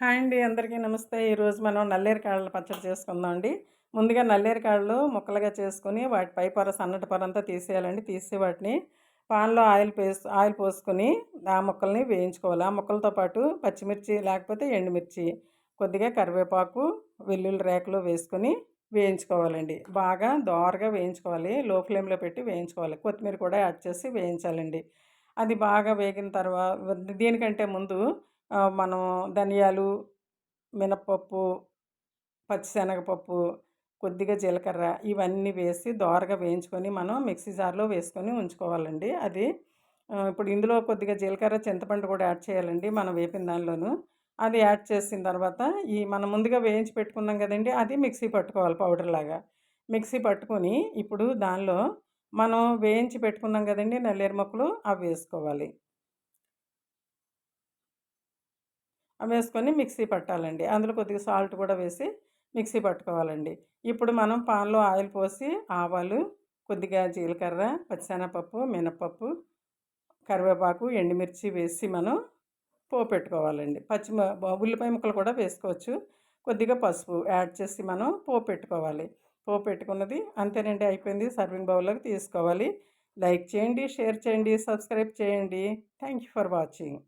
Hi అండి అందరికీ నమస్తే. ఈరోజు మనం నల్లేరు కాళ్ళ పచ్చడి చేసుకుందాం అండి. ముందుగా నల్లేరు కాడలు ముక్కలుగా చేసుకుని వాటి పై పొర సన్నటి పొర అంతా తీసేయాలండి. తీసి వాటిని పాన్లో ఆయిల్ పేస్ ఆయిల్ పోసుకొని ఆ ముక్కల్ని వేయించుకోవాలి. ఆ ముక్కలతో పాటు పచ్చిమిర్చి లేకపోతే ఎండుమిర్చి కొద్దిగా కరివేపాకు వెల్లుల్లి రేకలు వేసుకొని వేయించుకోవాలండి. బాగా దోరగా వేయించుకోవాలి. లో ఫ్లేమ్లో పెట్టి వేయించుకోవాలి. కొత్తిమీర కూడా యాడ్ చేసి వేయించాలండి. అది బాగా వేగిన తర్వాత దీనికంటే ముందు మనం ధనియాలు మినప్పప్పు పచ్చిశనగపప్పు కొద్దిగా జీలకర్ర ఇవన్నీ వేసి దోరగా వేయించుకొని మనం మిక్సీ జార్లో వేసుకొని ఉంచుకోవాలండి. అది ఇప్పుడు ఇందులో కొద్దిగా జీలకర్ర చింతపండు కూడా యాడ్ చేయాలండి మనం వేపిన దానిలోను. అది యాడ్ చేసిన తర్వాత ఈ మనం ముందుగా వేయించి పెట్టుకున్నాం కదండి అది మిక్సీ పట్టుకోవాలి పౌడర్ లాగా. మిక్సీ పట్టుకొని ఇప్పుడు దానిలో మనం వేయించి పెట్టుకున్నాం కదండి నల్లేరు మొక్కలు అవి వేసుకోవాలి అవి వేసుకొని మిక్సీ పట్టాలండి. అందులో కొద్దిగా సాల్ట్ కూడా వేసి మిక్సీ పట్టుకోవాలండి. ఇప్పుడు మనం పాన్లో ఆయిల్ పోసి ఆవాలు కొద్దిగా జీలకర్ర పచ్చిశనగపప్పు మినపప్పు కరివేపాకు ఎండుమిర్చి వేసి మనం పోపు పెట్టుకోవాలండి. పచ్చి ఉల్లిపాయ ముక్కలు కూడా వేసుకోవచ్చు. కొద్దిగా పసుపు యాడ్ చేసి మనం పోపు పెట్టుకోవాలి. పోపు పెట్టుకున్నది అంతేనండి అయిపోయింది. సర్వింగ్ బౌల్లోకి తీసుకోవాలి. లైక్ చేయండి షేర్ చేయండి సబ్స్క్రైబ్ చేయండి. Thank you for watching.